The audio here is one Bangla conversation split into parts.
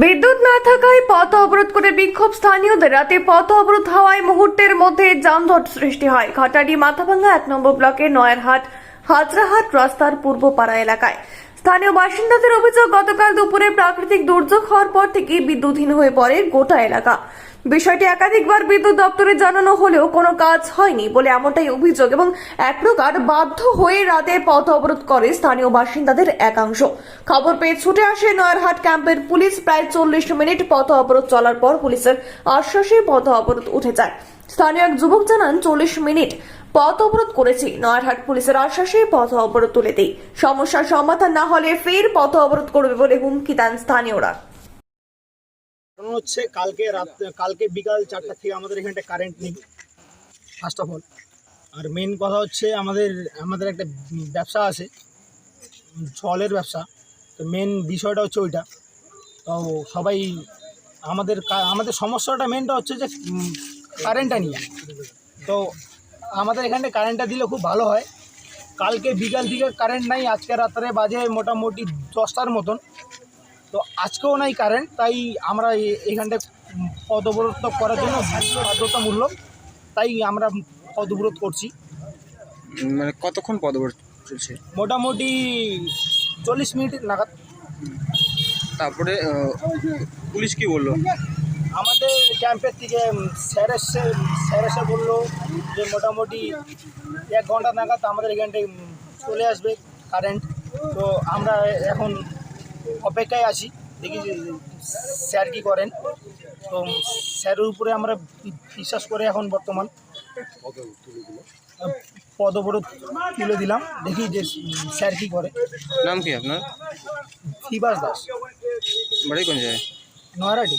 বিদ্যুৎ না থাকায় পথ অবরোধ করে বিক্ষোভ স্থানীয়দের। রাতে পথ অবরোধ হওয়ায় মুহূর্তের মধ্যে যানজট সৃষ্টি হয়। ঘাটারি মাথাভাঙ্গা এক নম্বর ব্লকের নয়ারহাট, হাজরাহাট রাস্তার পূর্ব পাড়া এলাকায়। স্থানীয় বাসিন্দাদের অভিযোগ, গতকাল দুপুরে প্রাকৃতিক দুর্যোগ হওয়ার পর থেকে বিদ্যুৎহীন হয়ে পড়ে গোটা এলাকা। বিষয়টি একাধিকবার বিদ্যুৎ দপ্তরে জানানো হলেও কোনো কাজ হয়নি বলে এমনটাই অভিযোগ এবং এক প্রকার বাধ্য হয়ে রাতে পথ অবরোধ করে স্থানীয় বাসিন্দাদের একাংশ। খবর পেয়ে ছুটে আসে নয়ারহাট ক্যাম্পের পুলিশ। প্রায় চল্লিশ মিনিট পথ অবরোধ চলার পর পুলিশের আশ্বাসে পথ অবরোধ উঠে যায়। স্থানীয় এক যুবক জানান, চল্লিশ মিনিট পথ অবরোধ করেছি। নয়ারহাট পুলিশের আশ্বাসে পথ অবরোধ তুলে দেই। সমস্যার সমাধান না হলে ফের পথ অবরোধ করবে বলে হুমকি দেন স্থানীয়রা। কারণ হচ্ছে কালকে রাত, কালকে বিকাল চারটা থেকে আমাদের এখানটা কারেন্ট নেই ফার্স্ট অফ অল আর মেন কথা হচ্ছে আমাদের আমাদের একটা ব্যবসা আছে, জলের ব্যবসা। তো মেন বিষয়টা হচ্ছে ওইটা। তো সবাই, আমাদের আমাদের সমস্যাটা মেনটা হচ্ছে যে কারেন্টটা নিয়ে। তো আমাদের এখানে কারেন্টটা দিলে খুব ভালো হয়। কালকে বিকাল থেকে কারেন্ট নাই, আজকে রাত্রে বাজে মোটামুটি দশটার মতন। তো আজকেও নাই কারেন্ট তাই আমরা এ- এখানটা পদবরোধ করার জন্য বাধ্যতামূলক তাই আমরা পদবরোধ করছি। মানে কতক্ষণ পদবর্ত চলছে? মোটামুটি চল্লিশ মিনিট নাগাদ। তারপরে পুলিশ কি বলল? আমাদের ক্যাম্পের থেকে স্যার এসে স্যার এসে বলল যে মোটামুটি এক ঘণ্টা নাগাদ আমাদের এখানটায় চলে আসবে কারেন্ট তো আমরা এখন অপেক্ষায় আছি দেখি স্যার কী করেন। তো স্যারের উপরে আমরা বিশ্বাস করে এখন বর্তমান পদবরোধ তুলে দিলাম দেখি যে স্যার কী করে। নাম কি আপনার? দাস। বাড়ি কোন জায়গায়? নয়রাটি।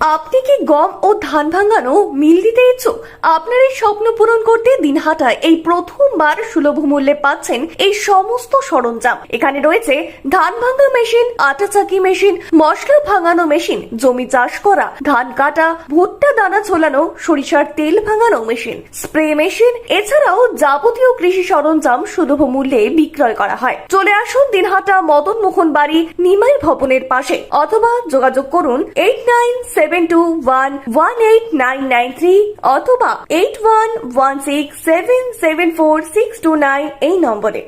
আপনি কি গম ও ধান ভাঙানো মিল দিতে ইচ্ছুক? আপনার এই স্বপ্ন পূরণ করতে দিনহাটায় এই প্রথমবার সুলভ মূল্যে পাচ্ছেন এই সমস্ত সরঞ্জাম। এখানে রয়েছে ধান ভাঙা মেশিন, আটা চাকি মেশিন, মশলা ভাঙানো মেশিন, জমি চাষ করা, ধান কাটা, ভুট্টা দানা ছোলানো সরিষার তেল ভাঙানো মেশিন, স্প্রে মেশিন, এছাড়াও যাবতীয় কৃষি সরঞ্জাম সুলভ মূল্যে বিক্রয় করা হয়। চলে আসুন দিনহাটা মদন মোহন বাড়ি নিমাই ভবনের পাশে অথবা যোগাযোগ করুন eight nine seven two one one eight nine nine three অথবা eight one one six seven seven four six two nine এই নম্বরে।